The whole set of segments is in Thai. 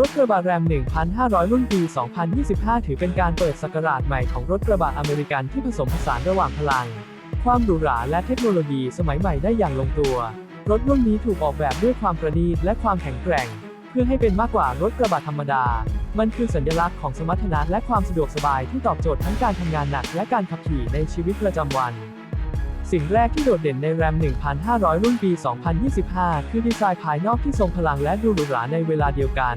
รถกระบะแรม 1,500 รุ่นปี 2025 ถือเป็นการเปิดสกราชใหม่ของรถกระบะอเมริกันที่ผสมผสานระหว่างพลัง ความหรูหราและเทคโนโลยีสมัยใหม่ได้อย่างลงตัว รถรุ่นนี้ถูกออกแบบด้วยความประณีตและความแข็งแกร่ง เพื่อให้เป็นมากกว่ารถกระบะธรรมดา มันคือสัญลักษณ์ของสมรรถนะและความสะดวกสบายที่ตอบโจทย์ทั้งการทำงานหนักและการขับขี่ในชีวิตประจำวันสิ่งแรกที่โดดเด่นในแรม 1,500 รุ่นปี 2025 คือดีไซน์ภายนอกที่ทรงพลังและดูหรูหราในเวลาเดียวกัน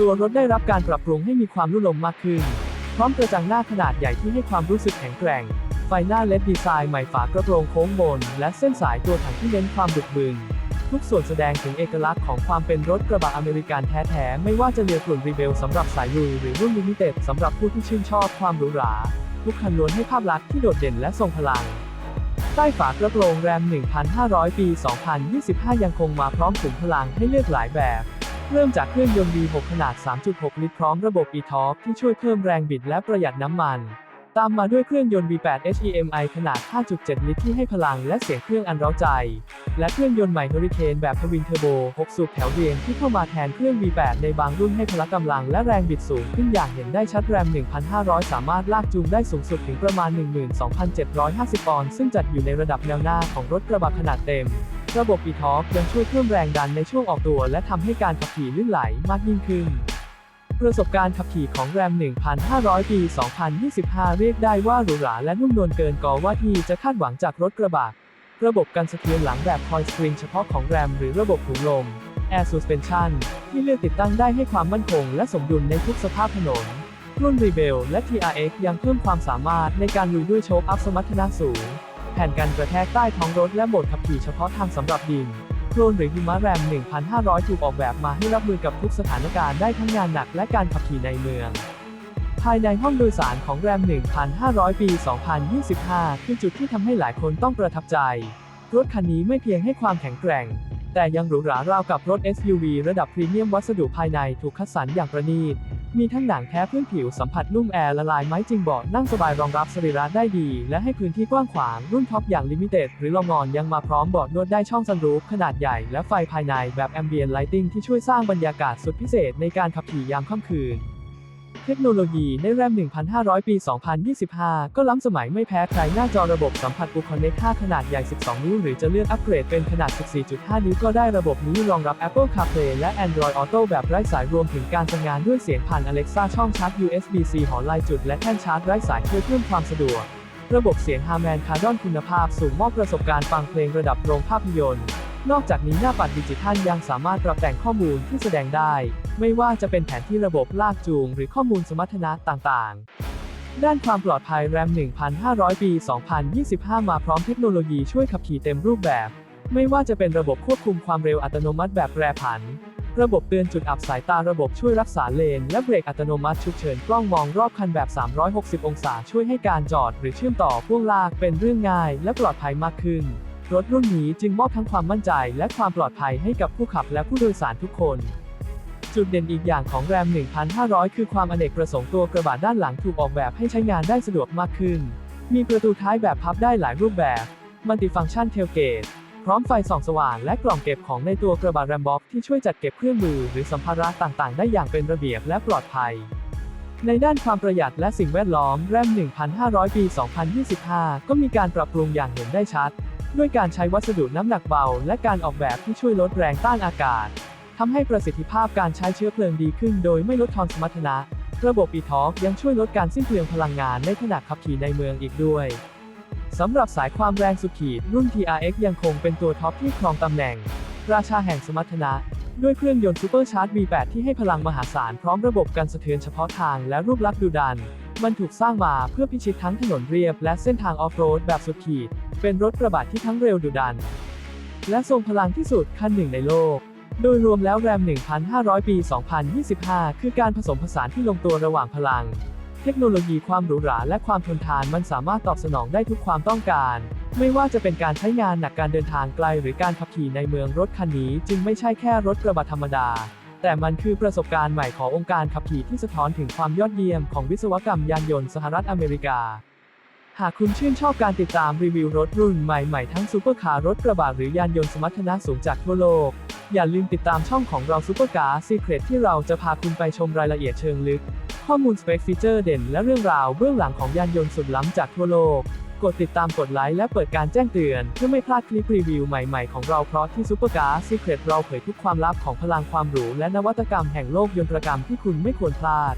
ตัวรถได้รับการปรับปรุงให้มีความลุ่มลมมากขึ้น พร้อมกระจังหน้าขนาดใหญ่ที่ให้ความรู้สึกแข็งแกร่ง ไฟหน้าเลดดีไซน์ใหม่ฝากระโปรงโค้งบน และเส้นสายตัวถังที่เน้นความบึกบึนทุกส่วนแสดงถึงเอกลักษณ์ของความเป็นรถกระบะอเมริกันแท้ๆ ไม่ว่าจะเรียกลุ่นรีเบลสำหรับสายลุยหรือรุ่นลิมิเต็ดสำหรับผู้ที่ชื่นชอบความหรูหรา ทุกคันล้วนให้ภาพลักษณ์ที่โดดเด่นและทรงพลัง ใต้ฝากระโปรงแรม 1,500 ปี 2025 ยังคงมาพร้อมขุมพลังให้เลือกหลายแบบ เริ่มจากเครื่องยนต์ V6 ขนาด 3.6 ลิตรพร้อมระบบ e-torque ที่ช่วยเพิ่มแรงบิดและประหยัดน้ำมัน ตามมาด้วยเครื่องยนต์ V8 HEMI ขนาด 5.7 ลิตรที่ให้พลังและเสียงเครื่องอันร้าใจ และเครื่องยนต์ใหม่ Hurricane แบบทวินเทอร์โบ 6 สูบแถวเรียงที่เข้ามาแทนเครื่อง V8 ในบางรุ่นให้พละกำลังและแรงบิดสูงขึ้นอย่างเห็นได้ชัดแรม 1,500 สามารถลากจูงได้สูงสุดถึงประมาณ 12,750 ปอนด์ซึ่งจัดอยู่ในระดับแนวหน้าของรถกระบะขนาดเต็ม ระบบ e-torque ยังช่วยเพิ่มแรงดันในช่วงออกตัว และทำให้การขับขี่ลื่นไหลมากยิ่งขึ้น ประสบการณ์ขับขี่ของแรม 1,500 ปี 2025 เรียกได้ว่าหรูหราและนุ่มนวลเกินกว่าที่จะคาดหวังจากรถกระบะ ระบบกันสะเทือนหลังแบบคอยสปริงเฉพาะของแรมหรือระบบถุงลม Air Suspension ที่เลือกติดตั้งได้ให้ความมั่นคงและสมดุลในทุกสภาพถนน รุ่น Rebel และ TRX ยังเพิ่มความสามารถในการลุยด้วยโชคอัพสมรรถนะสูง แผ่นกันกระแทกใต้ท้องรถและโหมดขับขี่เฉพาะทางสำหรับดินโคลนหรือหิมะแรม 1,500 ถูกออกแบบมาให้รับมือกับทุกสถานการณ์ได้ทั้งงานหนักและการขับขี่ในเมือง ภายในห้องโดยสารของแรม 1,500 ปี 2025 คือจุดที่ทำให้หลายคนต้องประทับใจ รถคันนี้ไม่เพียงให้ความแข็งแกร่ง แต่ยังหรูหราราวกับรถ SUV ระดับพรีเมียมวัสดุภายในถูกคัดสรรอย่างประณีต มีทั้งหนังแท้พื้นผิวสัมผัสนุ่มแอร์ละลายไม้จริงเบาะนั่งสบายรองรับสรีระได้ดี และให้พื้นที่กว้างขวางรุ่นท็อปอย่างลิมิเต็ดหรือลองงอนยังมาพร้อมเบาะนวดได้ช่องซันรูฟขนาดใหญ่และไฟภายในแบบแอมเบียนไลติงที่ช่วยสร้างบรรยากาศสุดพิเศษในการขับขี่ยามค่ำคืน เทคโนโลยีในแรม 1,500 ปี 2025 ก็ล้ำสมัยไม่แพ้ใครหน้าจอระบบสัมผัส u Connect 5ขนาดใหญ่ 12 นิ้ว หรือจะเลือกอัปเกรดเป็นขนาด 14.5 นิ้วก็ได้ระบบนี้รองรับ Apple CarPlay และ Android Auto แบบไร้สายรวมถึงการทำงานด้วยเสียงผ่าน Alexa ช่องชาร์จ USB-C หอลายจุดและแท่นชาร์จไร้สายช่วยเพิ่มความสะดวก ระบบเสียง Harman Kardon คุณภาพสูงมอบประสบการณ์ฟังเพลงระดับโรงภาพยนตร์ นอกจากนี้หน้าปัดดิจิทัลยังสามารถปรับแต่งข้อมูลที่แสดงได้ ไม่ว่าจะเป็นแผนที่ระบบลากจูง หรือข้อมูลสมรรถนะต่างๆ ด้านความปลอดภัยแรม 1,500 ปี 2025 มาพร้อมเทคโนโลยีช่วยขับขี่เต็มรูปแบบ ไม่ว่าจะเป็นระบบควบคุมความเร็วอัตโนมัติแบบแปรผัน ระบบเตือนจุดอับสายตาระบบช่วยรักษาเลน และเบรกอัตโนมัติฉุกเฉินกล้องมองรอบคันแบบ 360 องศาช่วยให้การจอด หรือเชื่อมต่อพ่วงลากเป็นเรื่องง่าย และปลอดภัยมากขึ้น รถรุ่นนี้จึงมอบทั้งความมั่นใจและความปลอดภัยให้กับผู้ขับและผู้โดยสารทุกคน จุดเด่นอีกอย่างของแรม 1,500 คือความอเนกประสงค์ตัวกระบะด้านหลังถูกออกแบบให้ใช้งานได้สะดวกมากขึ้น มีประตูท้ายแบบพับได้หลายรูปแบบ มัลติฟังก์ชันเทลเกต พร้อมไฟส่องสว่างและกล่องเก็บของในตัวกระบะแรมบ็อกที่ช่วยจัดเก็บเครื่องมือหรือสัมภาระต่างๆ ได้อย่างเป็นระเบียบและปลอดภัยในด้านความประหยัดและสิ่งแวดล้อมแรม 1,500 ปี 2025 ก็มีการปรับปรุงอย่างเห็นได้ชัด ด้วยการใช้วัสดุน้ำหนักเบา และการออกแบบที่ช่วยลดแรงต้านอากาศทำให้ประสิทธิภาพการใช้เชื้อเพลิงดีขึ้นโดยไม่ลดทอนสมรรถนะ ระบบ e-torque ยังช่วยลดการสิ้นเปลืองพลังงานในขณะขับขี่ในเมืองอีกด้วยสำหรับสายความแรงสุดขีดรุ่น TRX ยังคงเป็นตัวท็อปที่ครองตำแหน่ง ราชาแห่งสมรรถนะ ด้วยเครื่องยนต์ซูเปอร์ชาร์จ V8 ที่ให้พลังมหาศาลพร้อมระบบกันสะเทือนเฉพาะทางและรูปลักษณ์ดุดัน มันถูกสร้างมาเพื่อพิชิตทั้งถนนเรียบและเส้นทางออฟโรดแบบสุดขีด เป็นรถกระบะที่ทั้งเร็วดุดัน และทรงพลังที่สุดคันหนึ่งในโลก โดยรวมแล้วแรม 1,500 ปี 2025 คือการผสมผสานที่ลงตัวระหว่างพลัง เทคโนโลยีความหรูหราและความทนทานมันสามารถตอบสนองได้ทุกความต้องการ ไม่ว่าจะเป็นการใช้งานหนักการเดินทางไกลหรือการขับขี่ในเมืองรถคันนี้ จึงไม่ใช่แค่รถกระบะธรรมดา แต่มันคือประสบการณ์ใหม่ขององค์การขับขี่ที่สะท้อนถึงความยอดเยี่ยมของวิศวกรรมยานยนต์สหรัฐอเมริกา หากคุณชื่นชอบการติดตามรีวิวรถรุ่นใหม่ๆ ทั้งซูเปอร์คาร์รถกระบะหรือยานยนต์สมรรถนะสูงจากทั่วโลก อย่าลืมติดตามช่องของเรา Supercar Secret ที่เราจะพาคุณไปชมรายละเอียดเชิงลึก ข้อมูลสเปคฟีเจอร์เด่นและเรื่องราวเบื้องหลังของยานยนต์สุดล้ำจากทั่วโลก กดติดตามกดไลค์และเปิดการแจ้งเตือน เพื่อไม่พลาดคลิปรีวิวใหม่ๆของเราเพราะที่ Supercar Secret เราเผยทุกความลับของพลังความหรูและนวัตกรรมแห่งโลกยนตรกรรมที่คุณไม่ควรพลาด